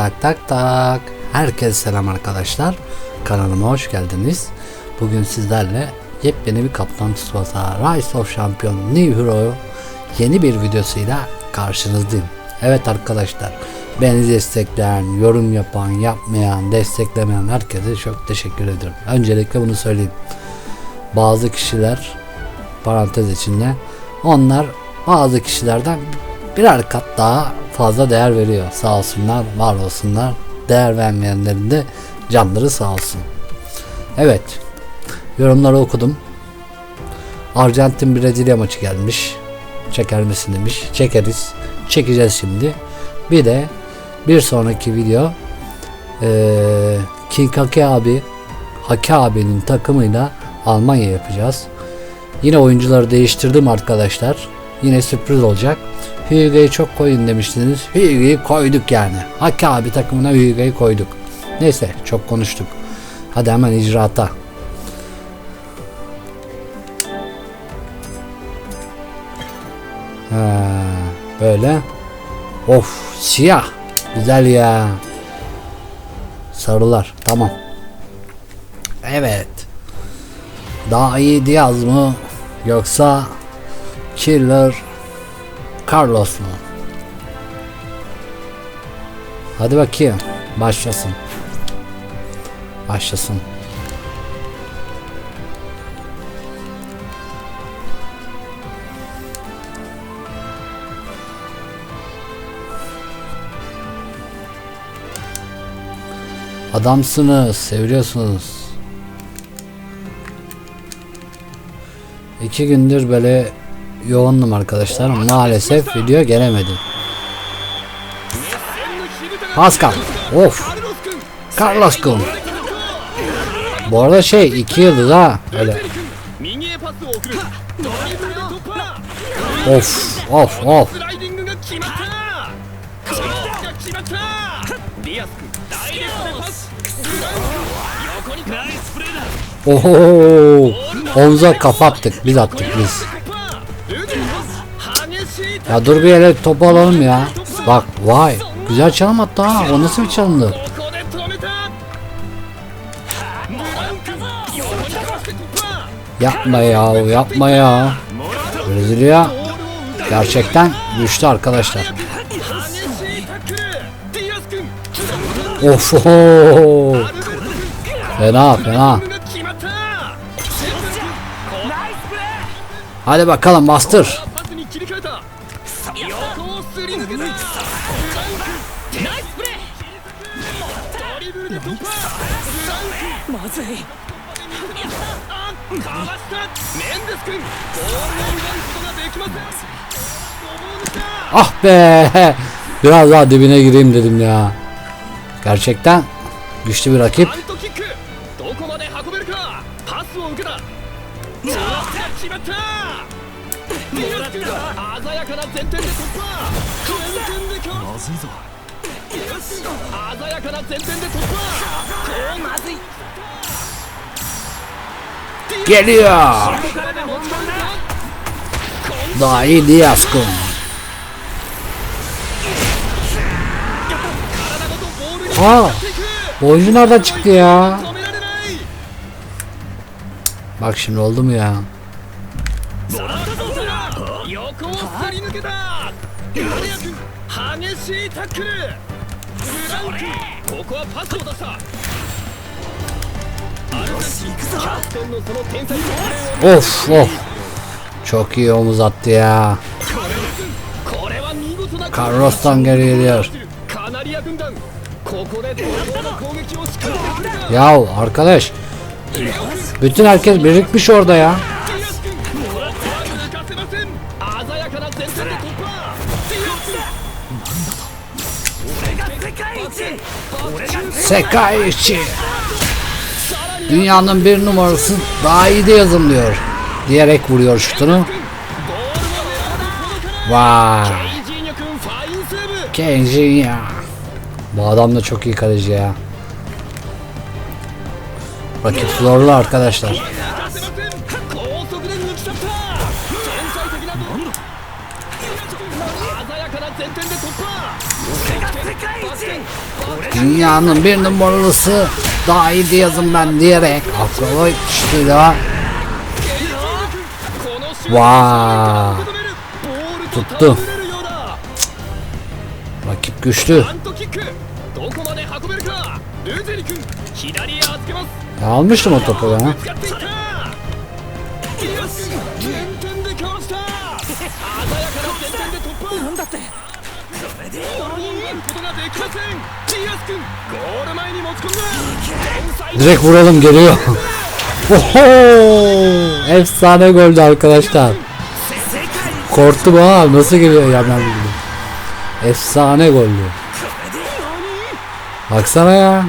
Tak tak tak. Herkese selam arkadaşlar. Kanalıma hoş geldiniz. Bugün sizlerle yepyeni bir Kaptan Tsubasa Rise of Champion New Hero yeni bir videosuyla karşınızdayım. Evet arkadaşlar beni destekleyen, yorum yapan, yapmayan, desteklemeyen herkese çok teşekkür ederim. Öncelikle bunu söyleyeyim. Bazı kişiler parantez içinde onlar bazı kişilerden birer kat daha fazla değer veriyor. Sağ olsunlar, var olsunlar. Değer vermeyenlerin de canları sağ olsun. Evet. Yorumları okudum. Arjantin Brezilya maçı gelmiş. Çeker misin demiş. Çekeriz. Çekeceğiz şimdi. Bir de bir sonraki video eee King Haki abi Haki abinin takımıyla Almanya yapacağız. Yine oyuncuları değiştirdim arkadaşlar. Yine sürpriz olacak. Hüyga'yı çok koyun demiştiniz. Hüyga'yı koyduk yani. Hakkı abi takımına Hüyga'yı koyduk. Neyse çok konuştuk. Hadi hemen icraata. Ha, böyle. Of siyah. Güzel ya. Sarılar. Tamam. Evet. Daha iyi Diaz mı? Yoksa Killer Carlos mu? Hadi bakayım. Başlasın. Başlasın. Adamsınız, seviyorsunuz. İki gündür böyle yoğundum arkadaşlar. Maalesef video gelemedim. Pascal. Of. Carlos Kun. Bu arada şey 2 yıldız ha. Öyle. Of of of. Oho. Omuza kafa. Biz attık biz. Ya dur bir yere topu alalım ya. Bak vay. Güzel çalım hatta ha. O nasıl bir çalımdı? Yapma ya yapma ya. Brezilya gerçekten güçlü arkadaşlar. Of oho. Fena fena. Hadi bakalım bastır. リングナイスプレーまずいかわしたメンデス君ボールを奪うことができません Ah be! Biraz daha dibine gireyim dedim ya. Gerçekten güçlü bir rakip. アウトキックどこまで運べるかパスを受けたクロスが決まったディアス君が鮮やかな前転で突破前転でかわす鮮やかな前転で突破こうまずい Geliyor. Daha iyi Diaz Kun. 体ごとボールに Aa, っていく oyuncu nereden çıktı ya? 止められない Bak şimdi oldu mu ya? 横をすり抜けたガリア君激しいタックルブラウン君ここはパスを出したアルゼンチンキャプテンのその天才的プレーを Of of. Çok iyi omuz attı ya. これは見事な Carlos'tan geri geliyor. カナリア軍団ここで同様の攻撃を仕掛けてくるか Yahu arkadaş. Bütün herkes birikmiş orada ya. Sekai. Dünyanın bir numarası daha iyi de yazımlıyor. Diyerek vuruyor şutunu. Vay. Kenji ya. Bu adam da çok iyi kaleci ya. Rakip zorlu arkadaşlar. dünyanın bir numaralısı daha iyi yazın ben diyerek Akraboy Şitira Vaa. Tuttu. Rakip güçlü. Almıştım o topu ben Direkt vuralım geliyor. Oho! Efsane goldü arkadaşlar. Korktum ha nasıl geliyor ya ben bildim. Efsane goldü. Baksana ya.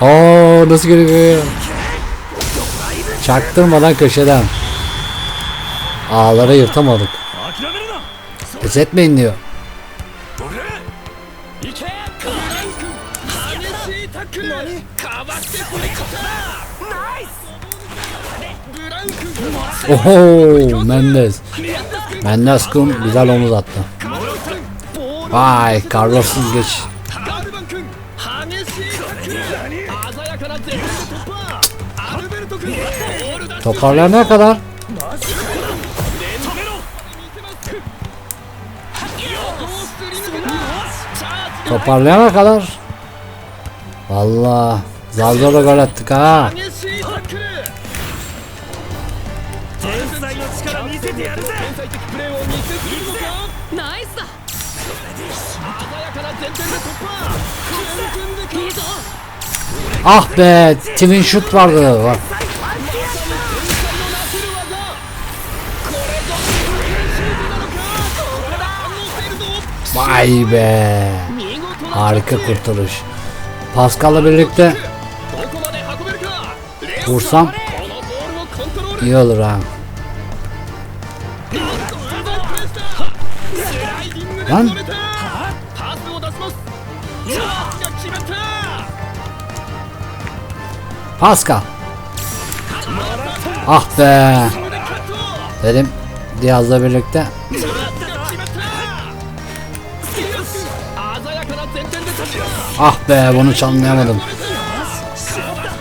Oo nasıl geliyor? Çaktırmadan köşeden. Ağlara yırtamadık. Pes etmeyin diyor. Oho Mendes. Mendes kum güzel omuz attı. Vay Carlos'suz geç. Toparlanana kadar. Toparlayana kadar. Valla zar zor gol attık ha. Ah be, twin shoot vardı. Bak. Vay be. Harika kurtuluş. Pascal'la birlikte vursam iyi olur ha. Lan Pascal. Ah be. Dedim Diaz'la birlikte. Ah be bunu çalmayamadım.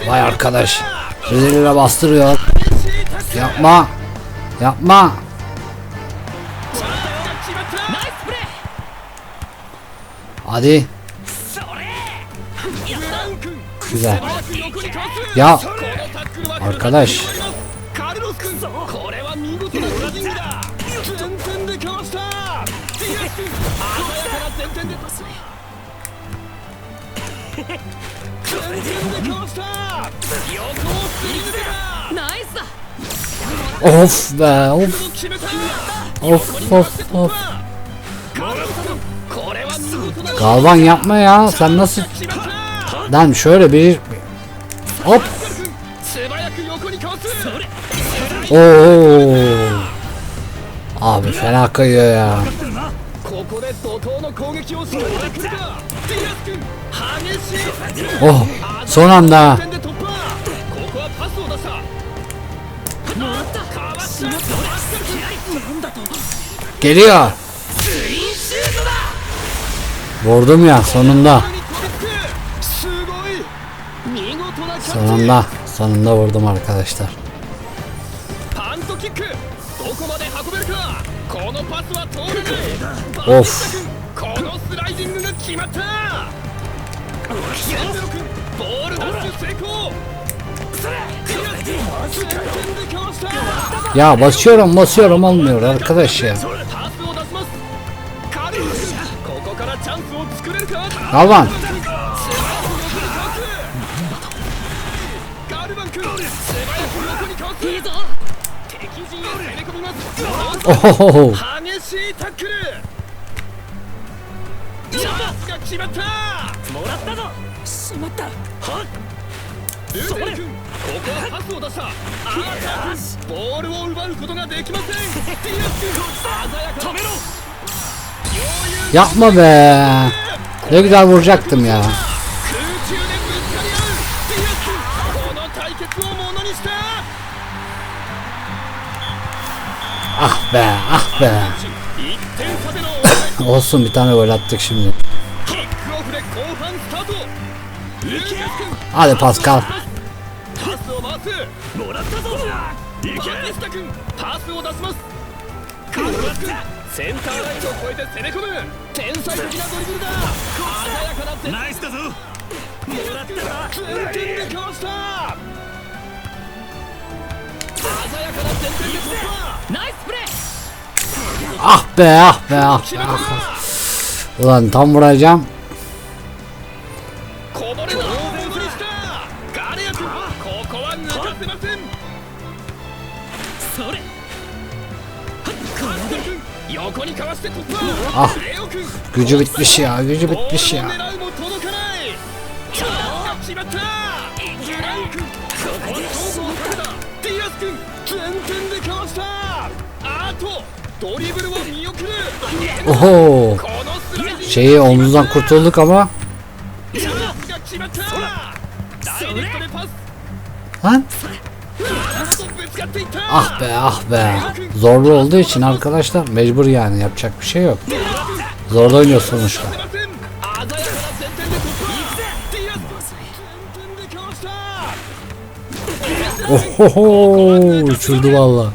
Vay arkadaş. Rezilere bastırıyor. Yapma. Yapma. Hadi. Güzel. Ya arkadaş. Of be of. Of of of. Galvan yapma ya sen nasıl Lan şöyle bir Hop. Oo. Abi fena kayıyor ya. Oh son anda. Geliyor. Vurdum ya sonunda. Sonunda, sonunda vurdum arkadaşlar. Of. Ya basıyorum basıyorum olmuyor arkadaş ya. Alvan. おおそれここはパスを出したボールを奪うことができませんディアス鮮やか止めろ Yapma be. Ne güzel vuracaktım ya. Ah be ah be. Olsun bir tane gol attık şimdi. Hadi Pascal. Ah be ah be ah be ah. Ulan tam vuracağım. Ah gücü bitmiş ya gücü bitmiş ya. 君全然でかわしたあとドリブルを見送る Şeyi omuzdan kurtulduk ama. Ah ah be. Zorlu olduğu için arkadaşlar mecbur yani yapacak bir şey yok. Zorla oynuyor sonuçta. Ohoho uçurdu valla.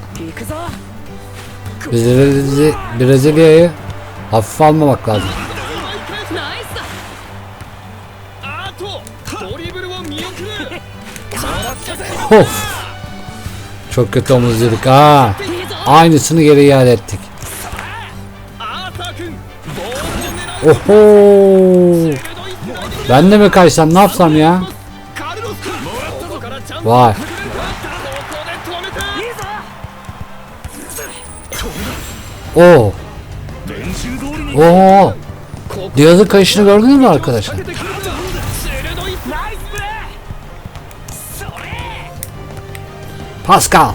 Brezilya'yı hafife almamak lazım. Of. Çok kötü omuzladık ha. Aynısını geri iade ettik. Oho. Ben de mi kaysam ne yapsam ya? わいおおおお Riyaz'ın kayışını gördünüz mü arkadaşlar? Pascal.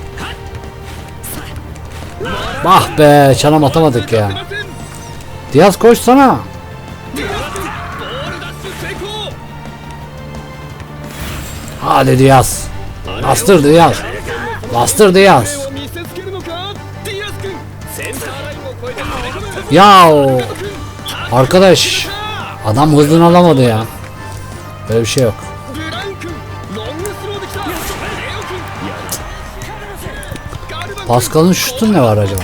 Bah be çanam atamadık ya. Diaz koşsana. Hadi Diaz. Bastır Diaz. Bastır Diaz. Ya Arkadaş. Adam hızını alamadı ya. Böyle bir şey yok. Pascal'ın şutu ne var acaba?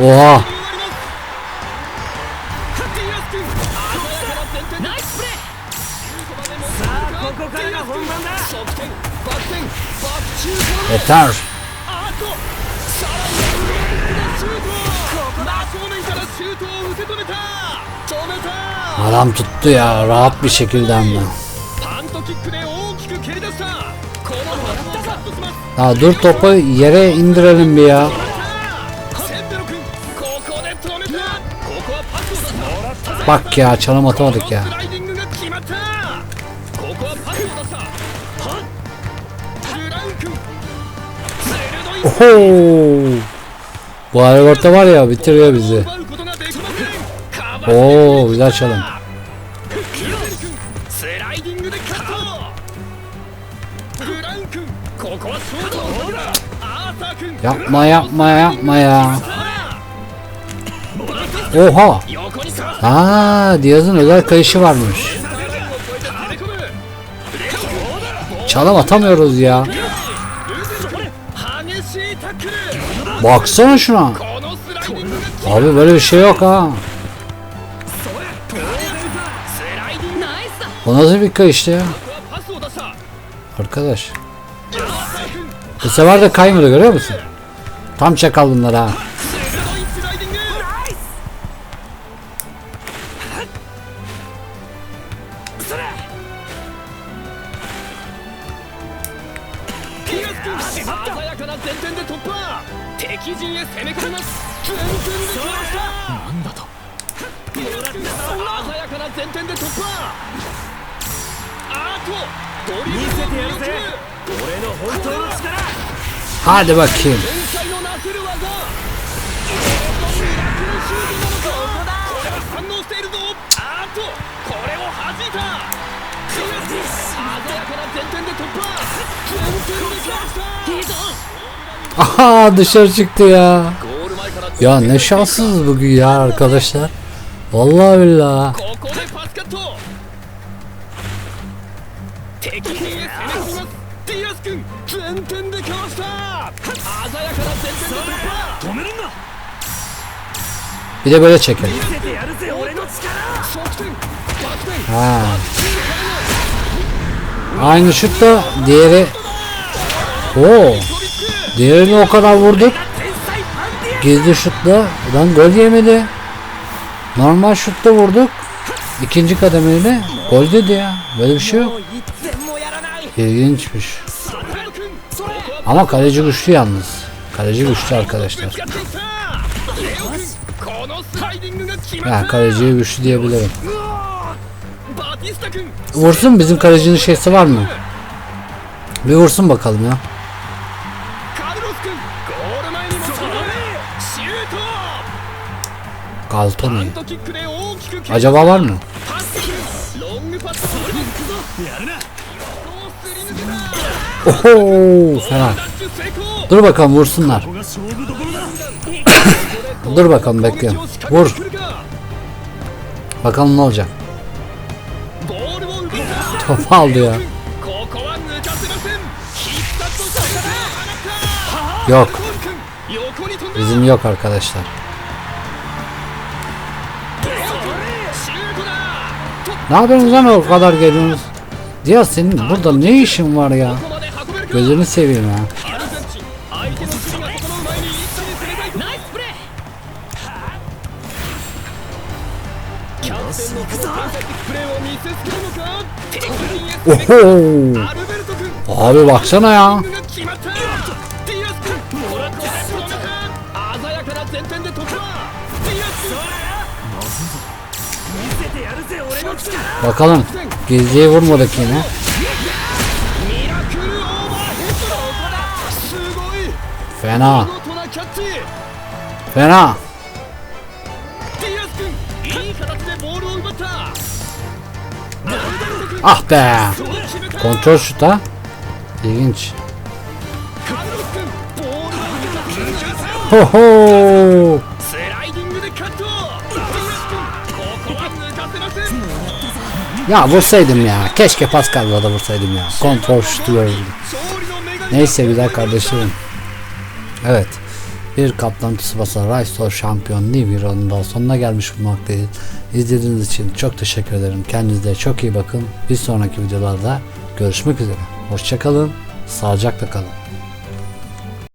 Oha. Yeter. Adam tuttu ya rahat bir şekilde hem de. Ya dur topu yere indirelim bir ya. Bak ya çalım atamadık ya. Oho. Bu aeroportta var ya bitiriyor bizi. Oo güzel çalım. Yapma yapma yapma ya. Oha. Aa Diaz'ın özel kayışı varmış. Çalam atamıyoruz ya. Baksana şuna. Abi böyle bir şey yok ha. O nasıl bir kayıştı ya? Arkadaş. Bu sefer de kaymadı görüyor musun? Tam çakal bunlar ha. Hadi bakayım. Aha dışarı çıktı ya. Ya ne şanssız bugün ya arkadaşlar. Vallahi billahi. ス君前転でかわした鮮やかな前転で突破止めるんだ Bir de böyle çekelim. Aynı şut da diğeri Oo. Diğerini o kadar vurduk. Gizli şutla. Ulan gol yemedi. Normal şutla vurduk. İkinci kademeyle gol dedi ya. Böyle bir şey yok. İlginçmiş. Ama kaleci güçlü yalnız. Kaleci güçlü arkadaşlar. Yani kaleciye güçlü diyebilirim. Vursun bizim kalecinin şeysi var mı? Bir vursun bakalım ya. Galton. Acaba var mı? Oho fena. Dur bakalım vursunlar. Dur bakalım bekle. Vur. Bakalım ne olacak. Topu aldı ya. Yok. Bizim yok arkadaşlar. Ne yapıyorsunuz lan o kadar geliyorsunuz? Diya senin burada ne işin var ya? Gözünü seveyim ya. Oho. Abi baksana ya. Bakalım. Geziye vurmadık yine. Fena. Fena. Ah be. Kontrol şut ha. İlginç. Ho ho. Ya vursaydım ya. Keşke Pascal'la da vursaydım ya. Kontrol şutu verirdim. Neyse güzel kardeşlerim. Evet. Bir Kaptan Tsubasa Raiso şampiyonluğu bir anında sonuna gelmiş bulmaktayız. İzlediğiniz için çok teşekkür ederim. Kendinize çok iyi bakın. Bir sonraki videolarda görüşmek üzere. Hoşçakalın. Sağlıcakla kalın.